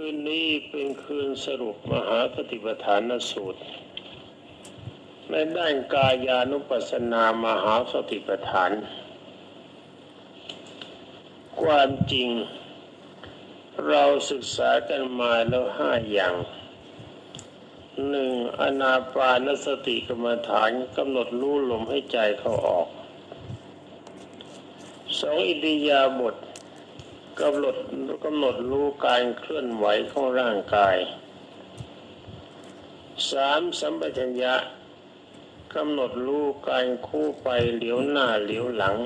คืนนี้เป็นคืนสรุปมหาปฏิปทานสูตรในด้านกายานุปัสสนามหาสติปัฏฐาน ความจริง เราศึกษากันมาแล้วห้าอย่างหนึ่งอนาปานสติกรรมฐานกำหนดรู้ลมให้ใจเขาออกสองอิริยาบถ กำหนดกำหนดรู้การเคลื่อนไหวของร่างกายสามสัมปชัญญะกำหนดรู้การคู่ไปเหลียวหน้าเหลียวหลัง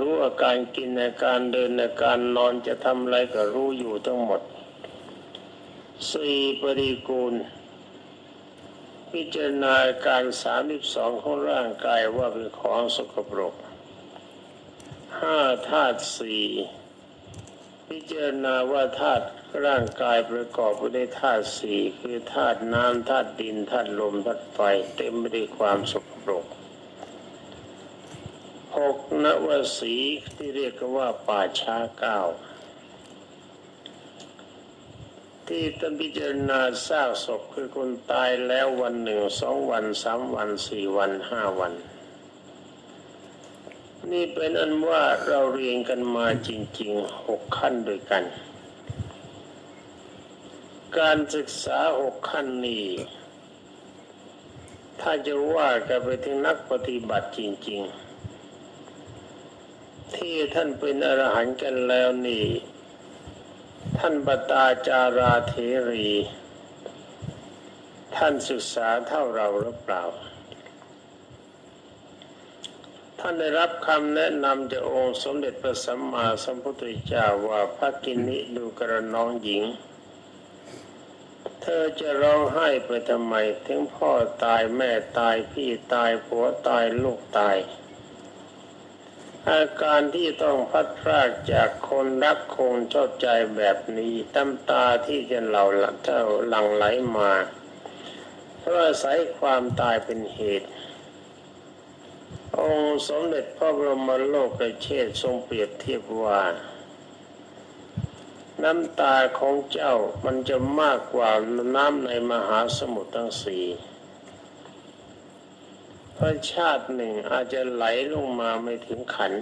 รู้อาการกินอาการเดินอาการนอนจะทำอะไรก็รู้อยู่ทั้งหมดสี่ปริกูล พิจารณาอาการสามสิบสองของร่างกายว่าเป็นของสกปรก ห้าธาตุสี่พิจารณาว่าธาตุร่างกายประกอบไปด้วยธาตุสี่คือธาตุน้ำธาตุดินธาตุลมธาตุไฟเต็มไปด้วยความสกปรกหกนวสีที่เรียกว่าป่าช้าเก้าที่ต้นพิจารณาซากศพคือคนตายแล้ววันหนึ่งสองวันสามวันสี่วันห้าวัน นี่เป็นอันว่าเราเรียนกันมาจริงๆหกขั้นด้วยกัน การศึกษาหกขั้นนี้ ถ้าจะว่ากันไปถึงนักปฏิบัติจริง ๆ ที่ท่านเป็นอรหันต์กันแล้วนี่ ท่านปตาจาราเทรี ท่านศึกษาเท่าเราหรือเปล่า ท่านได้รับคำแนะนำจากองค์สมเด็จพระสัมมาสัมพุทธเจ้าว่าพระกินนิดูกระน้องหญิง เธอจะร้องไห้ไปทำไม ถึงพ่อตายแม่ตายพี่ตายผัวตายลูกตาย อาการที่ต้องพัดพรากจากคนรักคงชอบใจแบบนี้ตำตาที่จะเหล่าเจ้าหลั่งไหลมาเพราะอาศัยความตายเป็นเหตุ องค์สมเด็จพระบรมโลกเชษทรงเปรียบเทียบว่า น้ำตาของเจ้ามันจะมากกว่าน้ำในมหาสมุทรทั้งสี่พระชาติหนึ่งอาจจะไหลลงมาไม่ถึงขัน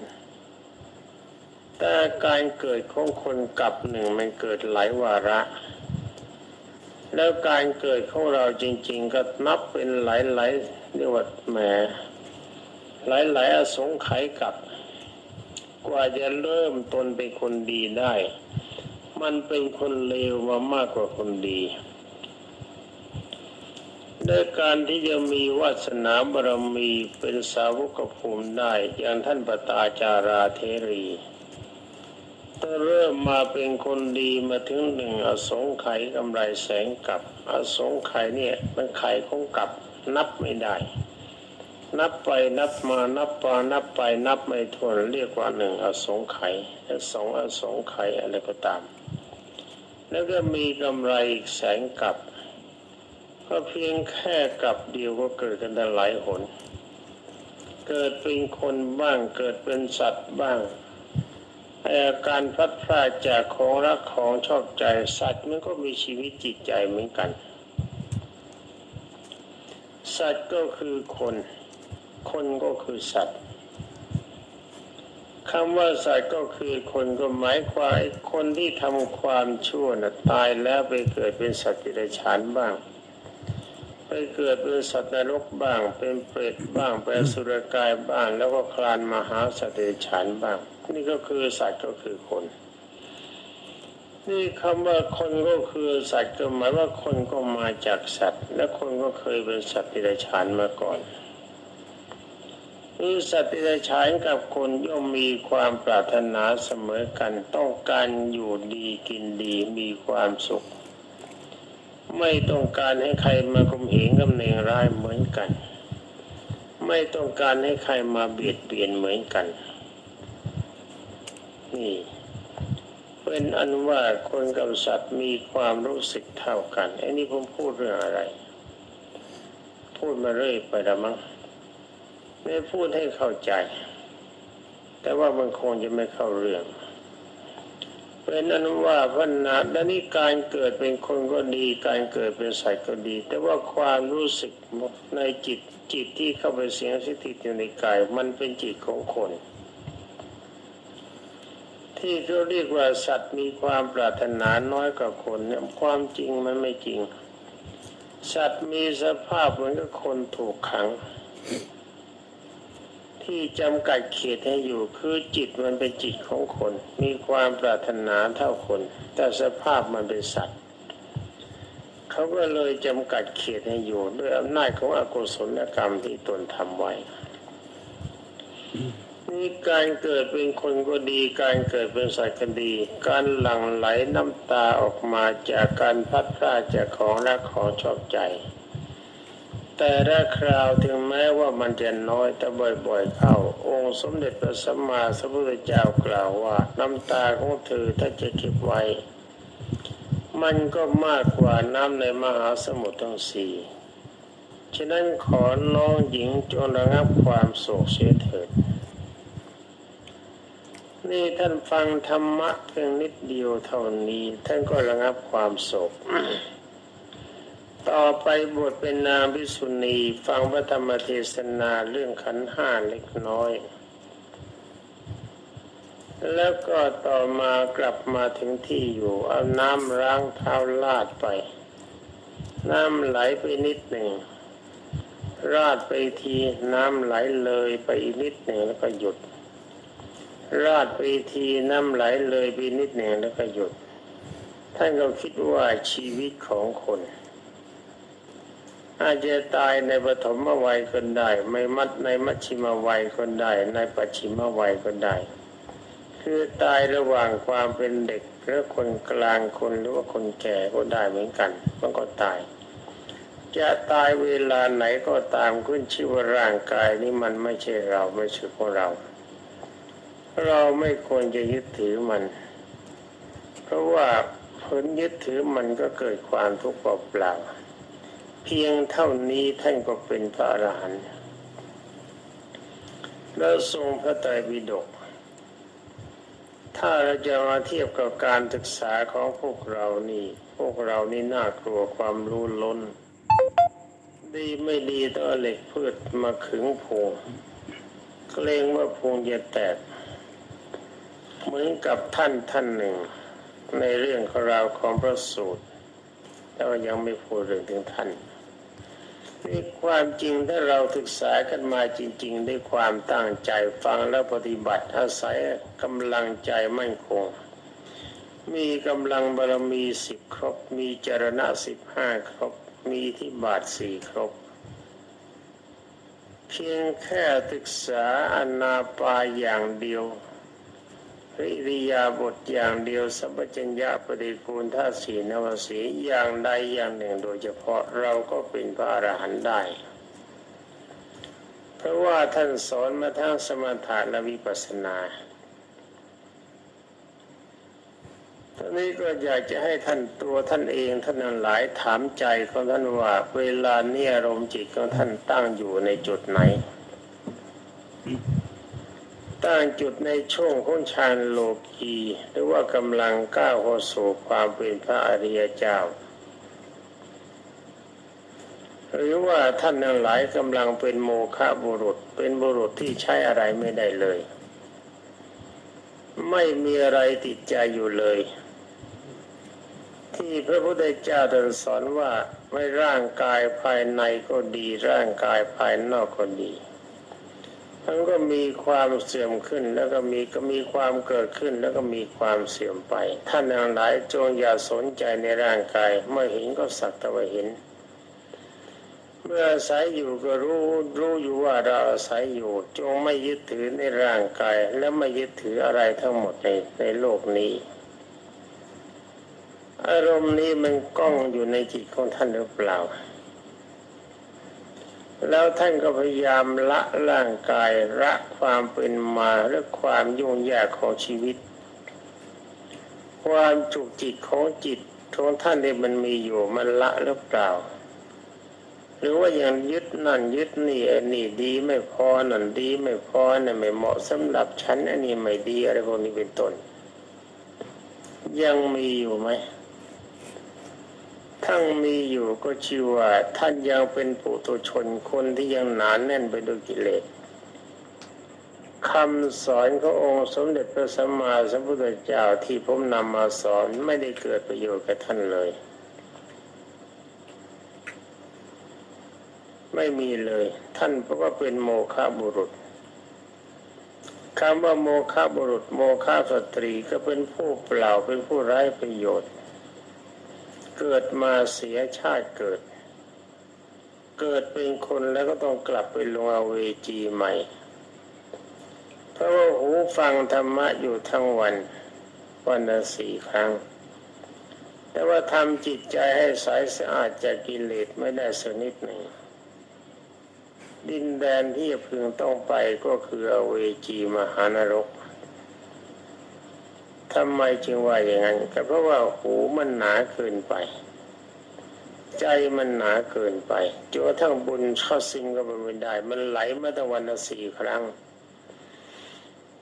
แต่การเกิดของคนกับหนึ่งมันเกิดหลายวาระ แล้วการเกิดของเราจริง ๆ ก็นับเป็นหลายๆเรียกว่าแหม หลาย ๆ อสงไขยกับ กว่าจะเริ่มตนเป็นคนดีได้ มันเป็นคนเลวมามากกว่าคนดีด้วยการที่จะมีวาสนาบารมีเป็นสาวกภูมิได้อย่างท่านปตาจาราเทรีถ้าเริ่มมาเป็นคนดีมาถึงหนึ่งอสงไขยกำไรแสงกับ อสงไขยเนี่ยมันไขของกับนับไม่ได้ นับไปนับมานับปานับไปนับไม่ถ้วนเรียกว่าหนึ่งอสงไขยสองอสงไขยอะไรก็ตาม แล้วก็มีกำไรอีกแสงกับก็เพียงแค่กับเดียวก็เกิดกันได้หลายหน เกิดเป็นคนบ้างเกิดเป็นสัตว์บ้างอาการพัดพรากจากของรักของชอบใจสัตว์มันก็มีชีวิตจิตใจเหมือนกัน สัตว์ก็คือคน คนก็คือสัตว์คำว่าสัตว์ก็คือคนก็หมายความคนที่ทำความชั่วนะตายแล้วไปเกิดเป็นสัตว์ดิเรกชันบ้าง ไปเกิดเป็นสัตว์นรกบ้าง เป็นเปรตบ้างเป็นสุรกายบ้าง แล้วก็คลานมาหาสัตว์เดรัจฉานบ้าง นี่ก็คือสัตว์ก็คือคนนี่คำว่าคนก็คือสัตว์ก็หมายว่าคนก็มาจากสัตว์ และคนก็เคยเป็นสัตว์เดรัจฉานมาก่อน นี่สัตว์เดรัจฉานกับคนย่อมมีความปรารถนาเสมอกันต้องการอยู่ดีกินดีมีความสุข ไม่ต้องการให้ใครมาข่มเหงกับเนงร้ายเหมือนกัน ไม่ต้องการให้ใครมาเบียดเบียนเหมือนกัน นี่เป็นอันว่าคนกับสัตว์มีความรู้สึกเท่ากันไอ้นี่ผมพูดเรื่องอะไร พูดมาเรื่อยไปละมั้ง ไม่พูดให้เข้าใจ แต่ว่ามันคงจะไม่เข้าเรื่องเป็นอนุว่าพนาและนี่การเกิดเป็นคนก็ดี การเกิดเป็นสัตว์ก็ดี แต่ว่าความรู้สึกในจิตจิตที่เข้าไปเสียงสถิตอยู่ในกาย มันเป็นจิตของคน ที่เขาเรียกว่าสัตว์มีความปรารถนาน้อยกว่าคนเนี่ยความจริงมันไม่จริง สัตว์มีสภาพเหมือนกับคนถูกขัง ที่จำกัดเขตให้อยู่คือจิตมันเป็นจิตของคน มีความปรารถนาเท่าคน แต่สภาพมันเป็นสัตว์เขาก็เลยจำกัดเขตให้อยู่ด้วยอำนาจของอกุศลกรรมที่ตนทำไว้นี่การเกิดเป็นคนก็ดี การเกิดเป็นสัตว์ก็ดี การหลั่งไหลน้ำตาออกมาจากการพัดพลาดจากของรักของชอบใจ แต่ละคราวถึงแม้ว่ามันจะน้อยแต่บ่อยๆเข้า องค์สมเด็จพระสัมมาสัมพุทธเจ้ากล่าวว่าน้ำตาของเธอถ้าจะเก็บไว้ มันก็มากกว่าน้ำในมหาสมุทรทั้งสี่ฉะนั้นขอน้องหญิงจงระงับความโศกเสียเถิด นี่ท่านฟังธรรมะเพียงนิดเดียวเท่านี้ ท่านก็ระงับความโศก ต่อไปบทเป็นนางพิสุณีฟังพระธรรมเทศนาเรื่องขันห้าเล็กน้อย แล้วก็ต่อมากลับมาถึงที่อยู่เอาน้ำล้างเท้าลาดไป น้ำไหลไปนิดหนึ่ง ราดไปทีน้ำไหลเลยไปอีกนิดหนึ่งแล้วก็หยุด ราดไปทีน้ำไหลเลยไปนิดหนึ่งแล้วก็หยุดท่านก็คิดว่าชีวิตของคน อาจจะตายในปฐมวัยก็ได้ ไม่มัดในมัชชิมวัยก็ได้ ในปัจฉิมวัยก็ได้ คือตายระหว่างความเป็นเด็กหรือคนกลางคนหรือว่าคนแก่ก็ได้เหมือนกัน มันก็ตาย จะตายเวลาไหนก็ตามขึ้นชื่อว่าร่างกายนี้มันไม่ใช่เราไม่ใช่ของเรา เราไม่ควรจะยึดถือมัน เพราะว่าผลยึดถือมันก็เกิดความทุกข์เปล่าๆ เพียงเท่านี้ท่านก็เป็นพระอรหันต์แล้วทรงพระไตรปิฎกถ้าเราจะมาเทียบกับการศึกษาของพวกเรานี่ พวกเรานี่น่ากลัวความรู้ล้น ดีไม่ดีต้องเหล็กพืชมาขึงพงเกรงว่าพงจะแตก เหมือนกับท่านท่านหนึ่ง ในเรื่องของเราวของพระสูตรแต่ว่ายังไม่พูดเรื่องถึงท่าน นี่ความจริงถ้าเราศึกษากันมาจริง ๆ ด้วยความตั้งใจฟังแล้วปฏิบัติอาศัยกำลังใจมั่นคง มีกำลังบารมีสิบครบ มีจรณะสิบห้าครบ มีที่บาทสี่ครบ เพียงแค่ศึกษาอนาปาอย่างเดียว ริริยาบทอย่างเดียวสัพพัญญาปฏิกูลท่าสีนวสีอย่างใดอย่างหนึ่งโดยเฉพาะเราก็เป็นพระอรหันต์ได้ เพราะว่าท่านสอนมาทั้งสมถะและวิปัสสนาตอนนี้ก็อยากจะให้ท่านตัวท่านเองท่านทั้งหลายถามใจของท่านว่า เวลานี้อารมณ์จิตของท่านตั้งอยู่ในจุดไหน ตั้งจุดในช่วงของฌานโลกีหรือว่ากำลังก้าวเข้าสู่ความเป็นพระอริยเจ้า หรือว่าท่านทั้งหลายกำลังเป็นโมฆะบุรุษ เป็นบุรุษที่ใช้อะไรไม่ได้เลย ไม่มีอะไรติดใจอยู่เลย ที่พระพุทธเจ้าตรัสสอนว่าไม่ร่างกายภายในก็ดีร่างกายภายนอกก็ดี มันก็มีความเสื่อมขึ้น แล้วก็มีก็มีความเกิดขึ้น แล้วก็มีความเสื่อมไป ท่านทั้งหลายจงอย่าสนใจในร่างกาย เมื่อเห็นก็สักแต่ว่าเห็น เมื่ออาศัยอยู่ก็รู้รู้อยู่ว่าเราอาศัยอยู่ จงไม่ยึดถือในร่างกาย และไม่ยึดถืออะไรทั้งหมดในในโลกนี้ อารมณ์นี้มันก้องอยู่ในจิตของท่านหรือเปล่า แล้วท่านก็พยายามละร่างกายละความเป็นมาและความยุ่งยากของชีวิต ความจุกจิตของจิตของท่านที่มันมีอยู่มันละหรือเปล่า หรือว่ายังยึดนั่นยึดนี่อ้นี่ดีไม่พอนั่นดีไม่พอนั่นไม่เหมาะสำหรับฉันอันนี้ไม่ดีอะไรพวกนี้เป็นต้นยังมีอยู่ไหม ทั้งมีอยู่ก็ชื่อว่า ท่านยังเป็นปุถุชนคนที่ยังหนานแน่นไปด้วยกิเลสคำสอนขององค์สมเด็จพระสัมมาสัมพุทธเจ้าที่ผมนำมาสอนไม่ได้เกิดประโยชน์กับท่านเลย ไม่มีเลย ท่านเพราะว่าเป็นโมฆะบุรุษคำว่าโมฆะบุรุษ โมฆะสตรีก็เป็นผู้เปล่าเป็นผู้ไร้ประโยชน์ เกิดมาเสียชาติเกิด เกิดเป็นคนแล้วก็ต้องกลับไปลงอเวจีใหม่ เพราะว่าหูฟังธรรมะอยู่ทั้งวัน วันละสี่ครั้ง แต่ว่าทำจิตใจให้ใสสะอาดจากกิเลสไม่ได้สักนิดหนึ่งดินแดนที่พึงต้องไปก็คืออเวจีมหานรก ทำไมจึงว่าอย่างนั้นก็เพราะว่าหูมันหนาเกินไป ใจมันหนาเกินไปจนกระทั่งบุญเข้าซิงก็ไม่ได้ มันไหลมาตั้งวันละสี่ครั้ง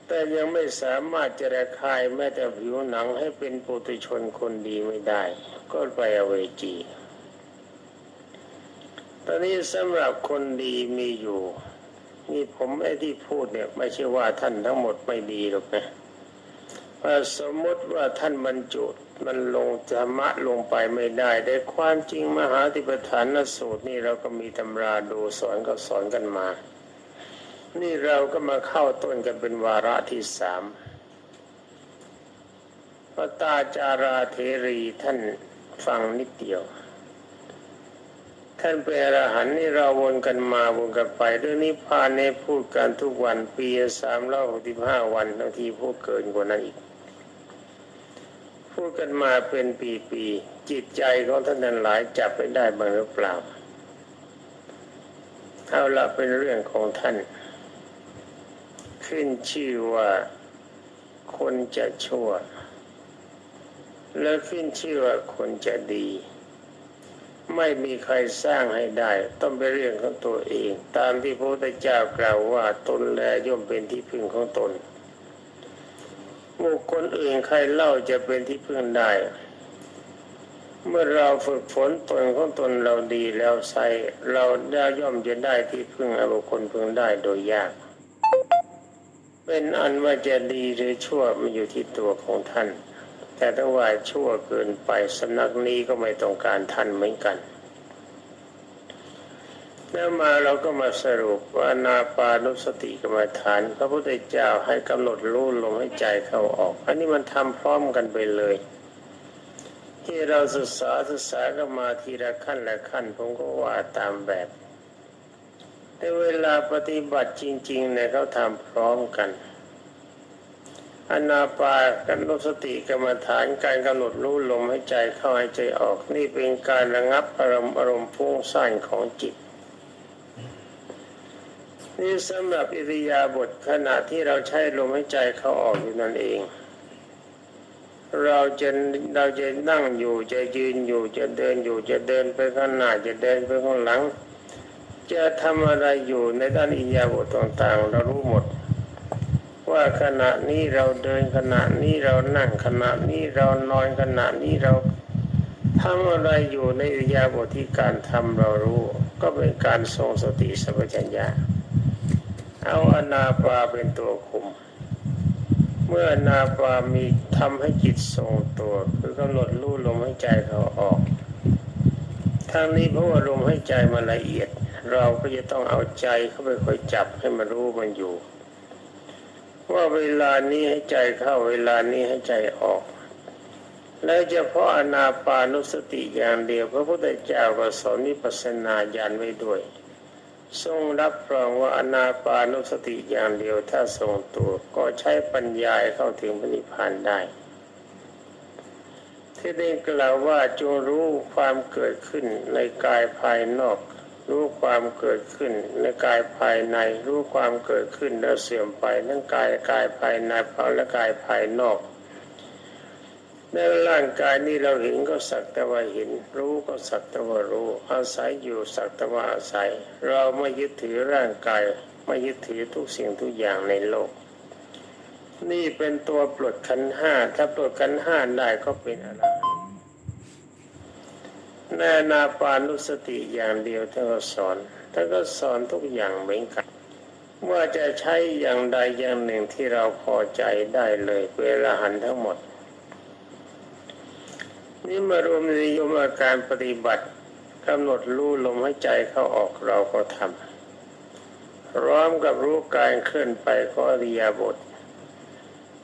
แต่ยังไม่สามารถจะระคายแม้แต่ผิวหนังให้เป็นปุถุชนคนดีไม่ได้ ก็ไปอเวจีตอนนี้สำหรับคนดีมีอยู่ นี่ผมไอ้ที่พูดเนี่ย ไม่ใช่ว่าท่านทั้งหมดไม่ดีหรอกนะ สมมติว่าท่านบรรจุมันลงธรรมะลงไปไม่ได้ แต่ความจริงมหาธิปฐานสูตรนี่เราก็มีตำราดูสอนก็สอนกันมา นี่เราก็มาเข้าต้นกันเป็นวาระที่สามพระตาจาราเทรีท่านฟังนิดเดียว ท่านเป็นอรหันต์นี่เราวนกันมาวนกันไปเรื่องนี้พานในพูดกันทุกวันปีสามร้อยหกสิบห้าวันบางทีพูดเกินกว่านั้นอีก พูดกันมาเป็นปีๆจิตใจของท่านนั้นหลายจับไปได้บ้างหรือเปล่าเอาละเป็นเรื่องของท่าน ขึ้นชื่อว่าคนจะชั่ว และขึ้นชื่อว่าคนจะดี ไม่มีใครสร้างให้ได้ ต้องเป็นเรื่องของตัวเอง ตามที่พระพุทธเจ้ากล่าวว่าตนแลย่อมเป็นที่พึ่งของตน บุคคลอื่นใครเล่าจะเป็นที่พึ่งได้ เมื่อเราฝึกฝนตนของตนเราดีแล้วใส่เราได้ย่อมจะได้ที่พึ่งอบุคคลพึ่งได้โดยยาก เป็นอันว่าจะดีหรือชั่วมันอยู่ที่ตัวของท่าน แต่ถ้าว่าชั่วเกินไปสำนักนี้ก็ไม่ต้องการท่านเหมือนกัน แล้วมาเราก็มาสรุปว่านาปานุสติกรรมฐาน พระพุทธเจ้าให้กำหนดรู้ลมให้ใจเข้าออก อันนี้มันทำพร้อมกันไปเลย ที่เราศึกษาศึกษาก็มาทีละขั้นละขั้น ผมก็ว่าตามแบบ แต่เวลาปฏิบัติจริงๆเนี่ยเขาทำพร้อมกันอนาปากนุสติกรรมฐานการกำหนดรู้ลมให้ใจเข้าให้ใจออก นี่เป็นการระงับอารมณ์อารมณ์ฟุ้งซ่านของจิต นี่สำหรับอิริยาบถขณะที่เราใช้ลมให้ใจเข้าออกอยู่นั่นเอง เราจะเราจะนั่งอยู่จะยืนอยู่จะเดินอยู่จะเดินไปข้างหน้าจะเดินไปข้างหลัง จะทำอะไรอยู่ในด้านอิริยาบถต่างๆ เรารู้หมด ว่าขณะนี้เราเดินขณะนี้เรานั่งขณะนี้เรานอนขณะนี้เราทำอะไรอยู่ในอิริยาบถที่การทำเรารู้ ก็เป็นการทรงสติสัมปชัญญะ เอาอนาปาเป็นตัวคุม เมื่ออนาปามีทำให้จิตทรงตัว คือกำหนดรู้ลมให้ใจเขาออกทางนี้เพราะว่าลมให้ใจมันละเอียด เราก็จะต้องเอาใจเข้าไปคอยจับให้มันรู้มันอยู่ ว่าเวลานี้ให้ใจเข้า เวลานี้ให้ใจออกและเฉพาะอนาปานุสติอย่างเดียวพระพุทธเจ้าก็สอนนิพพานาญาณไว้ด้วย ทรงรับรองว่าอนาปานุสติอย่างเดียวถ้าทรงตัวก็ใช้ปัญญาเข้าถึงพระนิพพานได้ ที่ได้กล่าวว่าจงรู้ความเกิดขึ้นในกายภายนอก รู้ความเกิดขึ้นในกายภายใน รู้ความเกิดขึ้นแล้วเสื่อมไปทั้งกายกายภายในภาและกายภายนอก ในร่างกายนี้เราเห็นก็สักแต่ว่าเห็น รู้ก็สักแต่ว่ารู้ อาศัยอยู่สักแต่ว่าอาศัย เราไม่ยึดถือร่างกาย ไม่ยึดถือทุกสิ่งทุกอย่างในโลก นี่เป็นตัวปลดขันห้าถ้าปลดขันห้าได้ก็เป็นอรหันต์แน่นาปานุสติอย่างเดียวท่านก็สอนท่านก็สอนทุกอย่างเหมือนกันว่าจะใช้อย่างใดอย่างหนึ่งที่เราพอใจได้เลยเป็นอรหันทั้งหมด นี่มารวมนิยมอาการปฏิบัติกำหนดรู้ลมหายใจเข้าออกเราก็ทำพร้อมกับรู้การเคลื่อนไปของอริยบท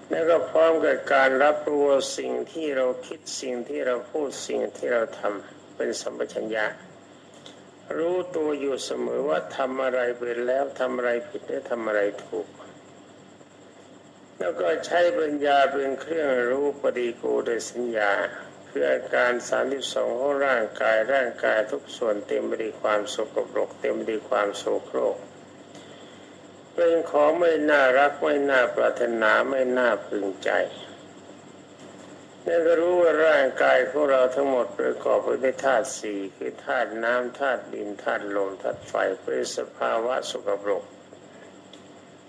แล้วก็พร้อมกับการรับรู้สิ่งที่เราคิดสิ่งที่เราพูดสิ่งที่เราทำเป็นสัมปชัญญะ รู้ตัวอยู่เสมอว่าทำอะไรเป็นแล้วทำอะไรผิดและทำอะไรถูก แล้วก็ใช้ปัญญาเป็นเครื่องรู้ปฏิกูลโดยสัญญา คืออาการสามสองของร่างกายร่างกายทุกส่วนเต็มไปด้วยความสกปรกเต็มไปด้วยความโสโครกเป็นของไม่น่ารักไม่น่าปรารถนาไม่น่าพึงใจแล้วก็รู้ว่าร่างกายของเราทั้งหมดประกอบไปด้วยธาตุสี่คือธาตุน้ำธาตุดินธาตุลมธาตุไฟเป็นสภาวะสกปรก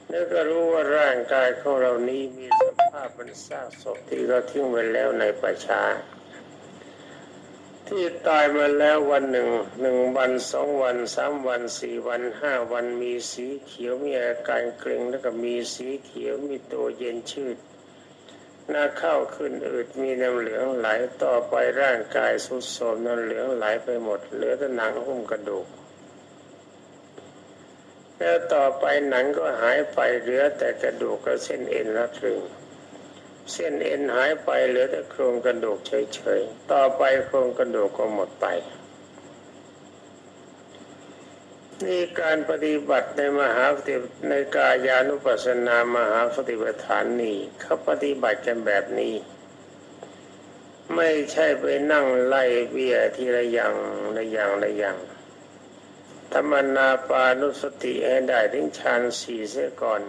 แล้วก็รู้ว่าร่างกายของเรานี้มีสภาพเป็นซากศพที่เราทิ้งไว้แล้วในป่าช้า ที่ตายมาแล้ววันหนึ่งหนึ่งวันสองวันสามวันสี่วันห้าวันมีสีเขียวมีอาการเกร็งแล้วก็มีสีเขียวมีตัวเย็นชืดหน้าเข้าขึ้นอืดมีน้ำเหลืองไหลต่อไปร่างกายสุดโทมน้ำเหลืองไหลไปหมด เหลือแต่หนังหุ้มกระดูกแล้วต่อไปหนังก็หายไปเหลือแต่กระดูกกับเส้นเอ็นละตรึง เส้นเอ็นหายไปเหลือแต่โครงกระดูกเฉยๆ ต่อไปโครงกระดูกก็หมดไป นี่การปฏิบัติในมหาปฏิในกายานุปัสสนามหาปฏิปทานนี้เขาปฏิบัติกันแบบนี้ ไม่ใช่ไปนั่งไล่เบี้ยทีละอย่างละอย่างละอย่างธรรมนาปานุสติให้ได้ถึงฌานสี่เสียก่อน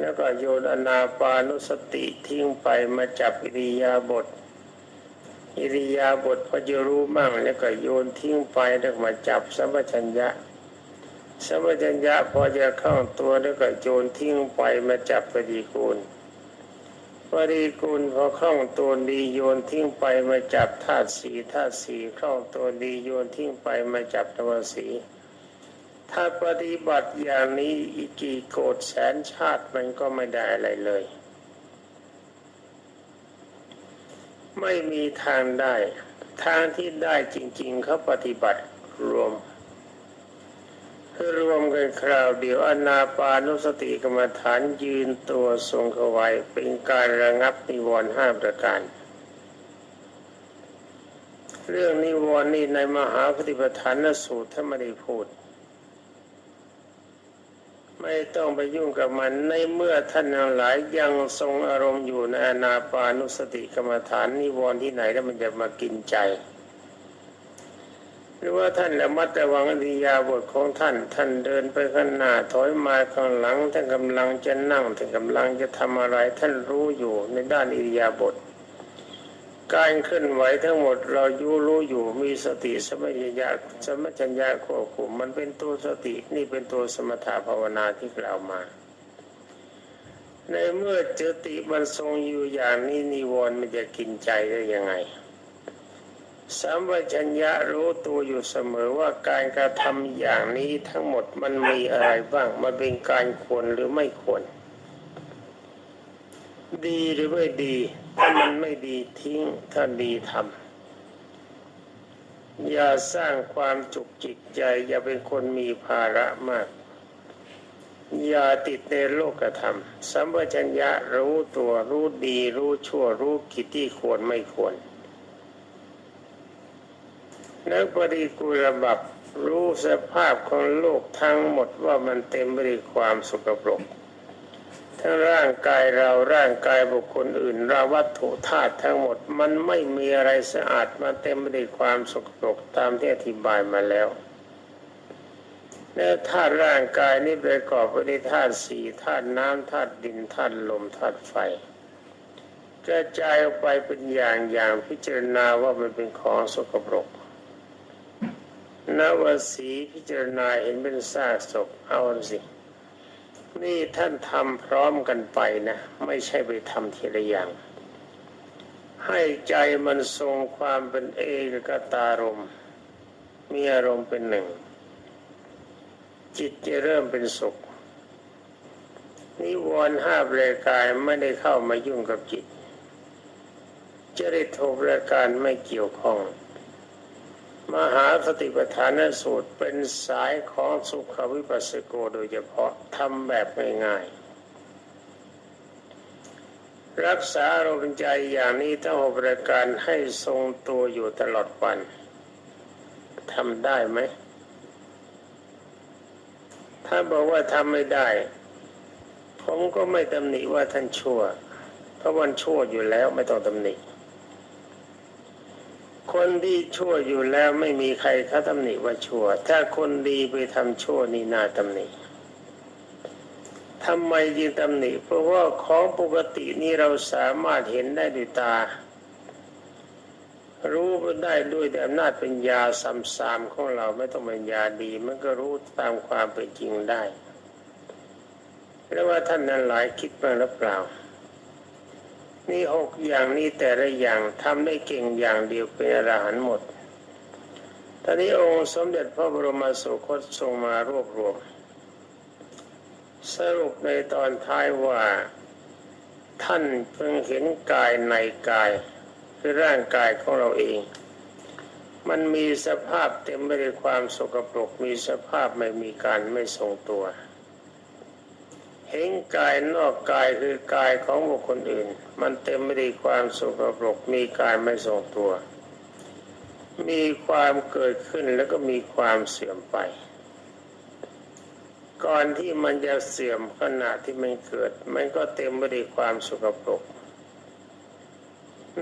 แล้วก็โยนอนาปานุสติทิ้งไปมาจับอิริยาบถอิริยาบถพอจะรู้มั่งแล้วก็โยนทิ้งไปแล้วมาจับสัมปชัญญะสัมปชัญญะพอจะเข้าตัวแล้วก็โยนทิ้งไปมาจับปฏิกูลปฏิกูลพอคล่องตัวดีโยนทิ้งไปมาจับธาตุสีธาตุสีคล่องตัวดีโยนทิ้งไปมาจับธรรมสี ถ้าปฏิบัติอย่างนี้อีกกี่โกดแสนชาติมันก็ไม่ได้อะไรเลย ไม่มีทางได้ ทางที่ได้จริง ๆเขาปฏิบัติรวมคือรวมกันคราวเดียวอนาปานุสติกรรมฐานยืนตัวทรงเขาไว้เป็นการระงับนิวรณ์ห้าประการ เรื่องนิวรณ์นี่ในมหาปฏิปทานสูตรท่านไม่ได้พูด ไม่ต้องไปยุ่งกับมันในเมื่อท่านทั้งหลายยังทรงอารมณ์อยู่ในอนาปานุสติกรรมฐานนิวรณ์ที่ไหนแล้วมันจะมากินใจหรือว่าท่านระมัดระวังอริยาบทของท่าน ท่านเดินไปข้างหน้าถอยมาข้างหลังท่านกำลังจะนั่งท่านกำลังจะทำอะไร ท่านรู้อยู่ในด้านอิริยาบถ การเคลื่อนไหวทั้งหมดเรายูรู้อยู่มีสติสมัญญาสมัญญาควบคุมมันเป็นตัวสตินี่เป็นตัวสมถะภาวนาที่กล่าวมา ในเมื่อจติมันทรงอยู่อย่างนี้นิวรณ์มันจะกินใจได้ยังไงสัมปชัญญะรู้ตัวอยู่เสมอว่าการกระทำอย่างนี้ทั้งหมดมันมีอะไรบ้าง มันเป็นการควรหรือไม่ควร ดีหรือไม่ดี ถ้ามันไม่ดีทิ้ง ถ้าดีทำอย่าสร้างความจุกจิกใจ อย่าเป็นคนมีภาระมาก อย่าติดในโลกธรรมสัมปชัญญะรู้ตัวรู้ดีรู้ชั่วรู้กิจที่ควรไม่ควรนักปฏิกูลบับรู้สภาพของโลกทั้งหมดว่ามันเต็มไปด้วยความสกปรก ทั้งร่างกายเราร่างกายบุคคลอื่นเราวัตถุธาตุทั้งหมดมันไม่มีอะไรสะอาดมันเต็มไปด้วยความสกปรกตามที่อธิบายมาแล้วแล้วธาตุร่างกายนี้ประกอบไปด้วยธาตุสี่ธาตุน้ำธาตุดินธาตุลมธาตุไฟกระจายออกไปเป็นอย่างอย่างพิจารณาว่ามันเป็นของสกปรกนวสีพิจารณาเห็นเป็นซากศพเอาสิ นี่ท่านทำพร้อมกันไปนะ ไม่ใช่ไปทำทีละอย่าง ให้ใจมันทรงความเป็นเอกกตารมมีอารมณ์เป็นหนึ่ง จิตจะเริ่มเป็นสุข นิวรณ์ห้าประการไม่ได้เข้ามายุ่งกับจิตจริตหกประการไม่เกี่ยวข้อง มหาสติปัฏฐานสูตรเป็นสายของสุขวิปัสสโกโดยเฉพาะทำแบบง่ายๆรักษาอารมณ์ใจอย่างนี้ทั้งหกประการให้ทรงตัวอยู่ตลอดวันทำได้ไหม ถ้าบอกว่าทำไม่ได้ ผมก็ไม่ตำหนิว่าท่านชั่ว เพราะวันชั่วอยู่แล้วไม่ต้องตำหนิ คนที่ชั่วอยู่แล้วไม่มีใครเขาตำหนิว่าชั่ว ถ้าคนดีไปทำชั่วนี่น่าตำหนิทำไมจึงตำหนิ เพราะว่าของปกตินี่เราสามารถเห็นได้ด้วยตา รู้ได้ด้วยแต่อำนาจป็นยาสามสามของเราไม่ต้องเป็นยาดี มันก็รู้ตามความเป็นจริงได้ แล้วว่าท่านนั้นหลายคิดบ้าหรือเปล่า นี่หกอย่างนี้แต่ละอย่างทำได้เก่งอย่างเดียวเป็นอรหันต์หมด ตอนนี้องค์สมเด็จพระบรมสุคตทรงมารวบรวม สรุปในตอนท้ายว่า ท่านเพิ่งเห็นกายในกาย คือร่างกายของเราเอง มันมีสภาพเต็มไปด้วยความสกปรกมีสภาพไม่มีการไม่ทรงตัว เห็นกายนอกกายคือกายของบุคคลอื่น มันเต็มไปด้วยความสกปรกมีการไม่ทรงตัว มีความเกิดขึ้นแล้วก็มีความเสื่อมไป ก่อนที่มันจะเสื่อมขณะที่มันเกิด มันก็เต็มไปด้วยความสกปรก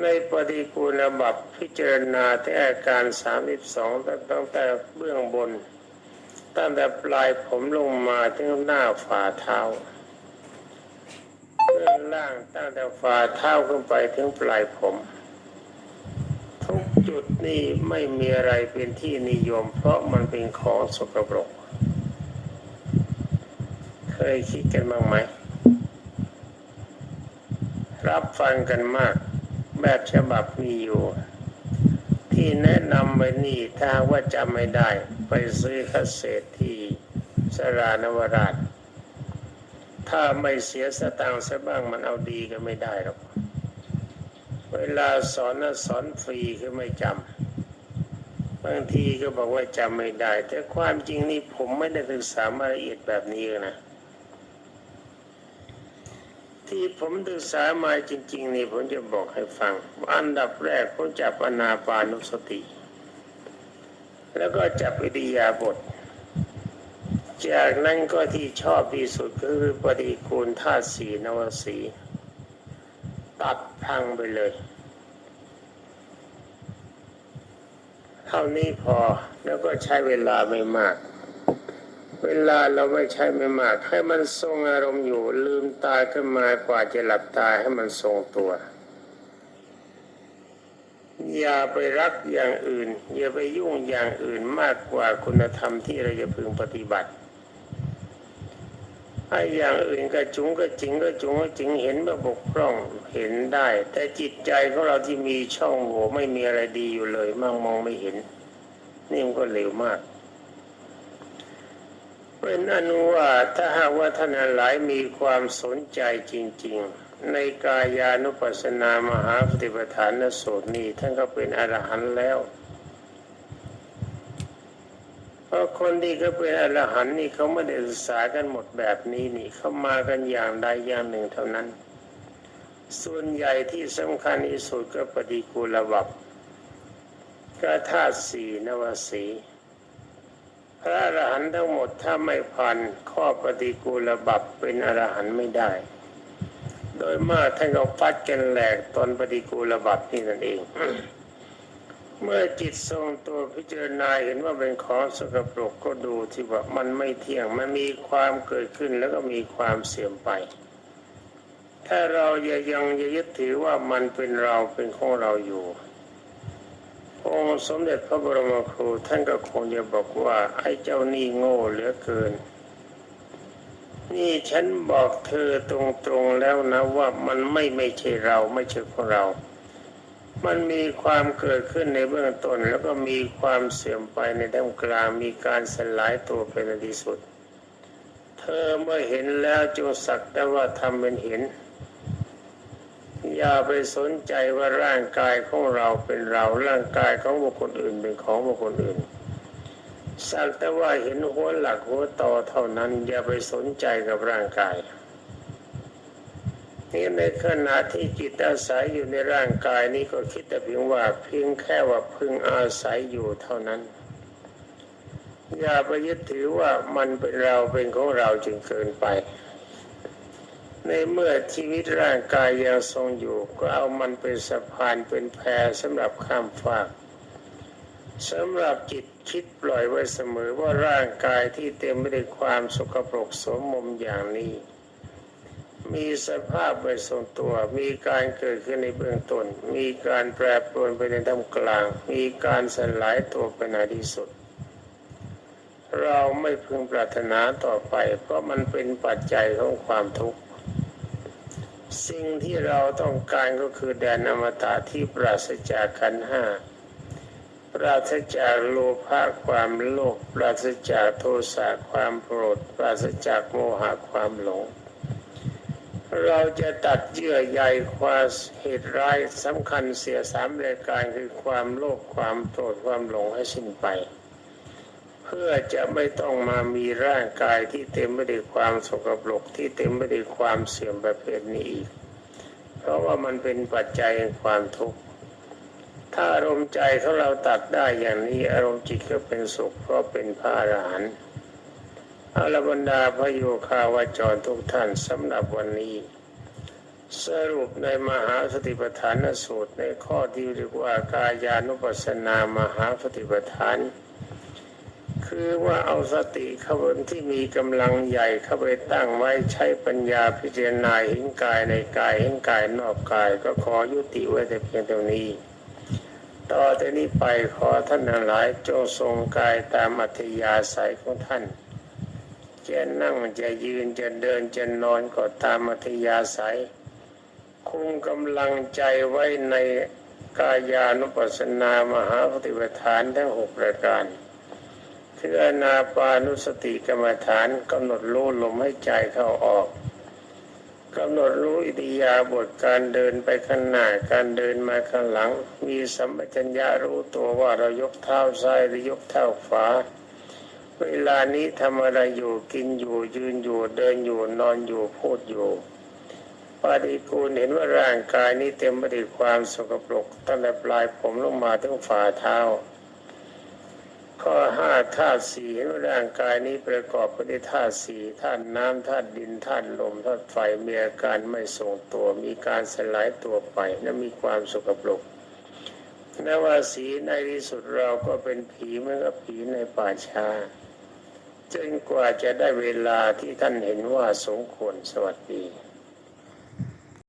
ในปฏิกูลบับพิจารณาที่อาการสามสิบสองตั้งแต่เบื้องบน ตั้งแต่ปลายผมลงมาถึงหน้าฝ่าเท้า เบื้องล่างตั้งแต่ฝ่าเท้าขึ้นไปถึงปลายผม ทุกจุดนี้ไม่มีอะไรเป็นที่นิยม เพราะมันเป็นของสกปรก เคยคิดกันบ้างไหม รับฟังกันมาก แบบฉบับมีอยู่ ที่แนะนำไปนี่ถ้าว่าจำไม่ได้ ไปซื้อคาสเซ็ตที่สรานวราช ถ้าไม่เสียสตังค์ซะบ้างมันเอาดีก็ไม่ได้หรอก เวลาสอนนะสอนฟรีคือไม่จำบางทีก็บอกว่าจำไม่ได้ แต่ความจริงนี่ผมไม่ได้ศึกษามาละเอียดแบบนี้นะที่ผมศึกษามาจริง ๆ นี่ผมจะบอกให้ฟัง อันดับแรกผมจับอนาปานุสติ แล้วก็จับอิริยาบถ จากนั้นก็ที่ชอบที่สุดก็คือปฏิกูลธาตุสีนวสี ตัดพังไปเลย เท่านี้พอแล้วก็ใช้เวลาไม่มาก เวลาเราไม่ใช้ไม่มาก ให้มันทรงอารมณ์อยู่ลืมตาขึ้นมากว่าจะหลับตาให้มันทรงตัวอย่าไปรักอย่างอื่น อย่าไปยุ่งอย่างอื่นมากกว่าคุณธรรมที่เราจะพึงปฏิบัติ ไอ้อย่างอื่นก็จุงก็จริงก็จุงก็จริงเห็นว่าบกพร่องเห็นได้ แต่จิตใจของเราที่มีช่องโหว่ไม่มีอะไรดีอยู่เลยมากมองไม่เห็น นี่มันก็เร็วมากเป็นอนุว่าถ้าหากว่าท่านหลายมีความสนใจจริง ๆ ในกายานุปัสสนามหาปฏิปทานสูตรนี้ท่านก็เป็นอรหันต์แล้ว พราะคนที่เขาเป็นอรหันต์นี่เขาไม่ได้ศึกษากันหมดแบบนี้นี่เขามากันอย่างใดอย่างหนึ่งเท่านั้น ส่วนใหญ่ที่สำคัญที่สุดก็ปฏิกูลบับก็ธาตุสีนวสีพระอรหันต์ทั้งหมดถ้าไม่ผ่านข้อปฏิกูลบับเป็นอรหันต์ไม่ได้ โดยมากท่านก็ฟัดกันแหลกตอนปฏิกูลบับนี่นั่นเอง เมื่อจิตทรงตัวพิจารณาเห็นว่าเป็นของสกปรกก็ดูที่ว่ามันไม่เที่ยงมันมีความเกิดขึ้นแล้วก็มีความเสื่อมไป ถ้าเรายังยังยึดถือว่ามันเป็นเราเป็นของเราอยู่องค์สมเด็จพระบรมครูท่านก็คงจะบอกว่าไอ้เจ้านี่โง่เหลือเกิน นี่ฉันบอกเธอตรงๆแล้วนะว่ามันไม่ไม่ใช่เราไม่ใช่ของเรา มันมีความเกิดขึ้นในเบื้องต้น แล้วก็มีความเสื่อมไปในท่ามกลางมีการสลายตัวเป็นในที่สุด เธอเมื่อเห็นแล้วจงสักแต่ว่าทำเป็นเห็น อย่าไปสนใจว่าร่างกายของเราเป็นเราร่างกายของบุคคลอื่นเป็นของบุคคลอื่น สักแต่ว่าเห็นหัวหลักหัวต่อเท่านั้น อย่าไปสนใจกับร่างกาย นี่ในขณะที่จิตอาศัยอยู่ในร่างกายนี้ก็คิดแต่เพียงว่าเพียงแค่ว่าพึงอาศัยอยู่เท่านั้น อย่าไปยึดถือว่ามันเป็นเราเป็นของเราจนเกินไป ในเมื่อชีวิตร่างกายยังทรงอยู่ ก็เอามันเป็นสะพานเป็นแพสำหรับข้ามฟากสำหรับจิตคิดปล่อยไว้เสมอว่าร่างกายที่เต็มไปด้วยความสกปรกสมมมอย่างนี้ มีสภาพไม่ทรงตัว มีการเกิดขึ้นในเบื้องต้น มีการแปรปรวนไปในท่ามกลาง มีการสลายตัวไปในที่สุด เราไม่พึงปรารถนาต่อไป เพราะมันเป็นปัจจัยของความทุกข์ สิ่งที่เราต้องการก็คือแดนอมตะที่ปราศจากขันห้าปราศจากโลภะความโลภปราศจากโทสะความโกรธปราศจากโมหะความหลง เราจะตัดเยื่อใยความเหตุร้ายสำคัญเสียสามรายการคือความโลภความโกรธความหลงให้สิ้นไป เพื่อจะไม่ต้องมามีร่างกายที่เต็มไปด้วยความสกปรกที่เต็มไปด้วยความเสื่อมประเภทนี้อีก เพราะว่ามันเป็นปัจจัยแห่งความทุกข์ถ้าอารมณ์ใจของเราตัดได้อย่างนี้อารมณ์จิตก็เป็นสุขเพราะเป็นพระอรหันต์ อาลบรรดาพระโยคาวาจรทุกท่านสำหรับวันนี้ สรุปในมหาสติปัฏฐานสูตรในข้อที่เรียกว่ากายานุปัสสนามหาสติปัฏฐาน คือว่าเอาสติขบวนที่มีกำลังใหญ่เข้าไปตั้งไว้ใช้ปัญญาพิจารณาเห็นกายในกายเห็นกายนอกกายก็ขอยุติไว้แต่เพียงเท่านี้ต่อจากนี้ไปขอท่านทั้งหลายจงทรงกายตามอัธยาศัยของท่าน จะนั่งจะยืนจะเดินจะนอนก็ตามอัธยาศัยคงกำลังใจไว้ในกายานุปัสสนามหาปฏิปทานทั้งหกประการคืออนาปานุสติกรรมฐานกำหนดรู้ลมให้ใจเข้าออกกำหนดรู้อิริยาบถการเดินไปข้างหน้าการเดินมาข้างหลัง มีสัมปชัญญะรู้ตัวว่าเรายกเท้าซ้ายหรือยกเท้าขวา เวลานี้ทำอะไรอยู่กินอยู่ยืนอยู่เดินอยู่นอนอยู่พูดอยู่ปาฏิกูลเห็นว่าร่างกายนี้เต็มไปด้วยความสกปรกตั้งแต่ปลายผมลงมาถึงฝ่าเท้า ข้อห้าธาตุสี่เห็นว่าร่างกายนี้ประกอบไปด้วยธาตุสี่ธาตุน้ำธาตุดินธาตุลมธาตุไฟมีอาการไม่ทรงตัว มีการสลายตัวไปและมีความสกปรกนว่าสีในที่สุดเราก็เป็นผีเมื่อกับผีในป่าช้า จนกว่าจะได้เวลาที่ท่านเห็นว่าสมควรสวัสดี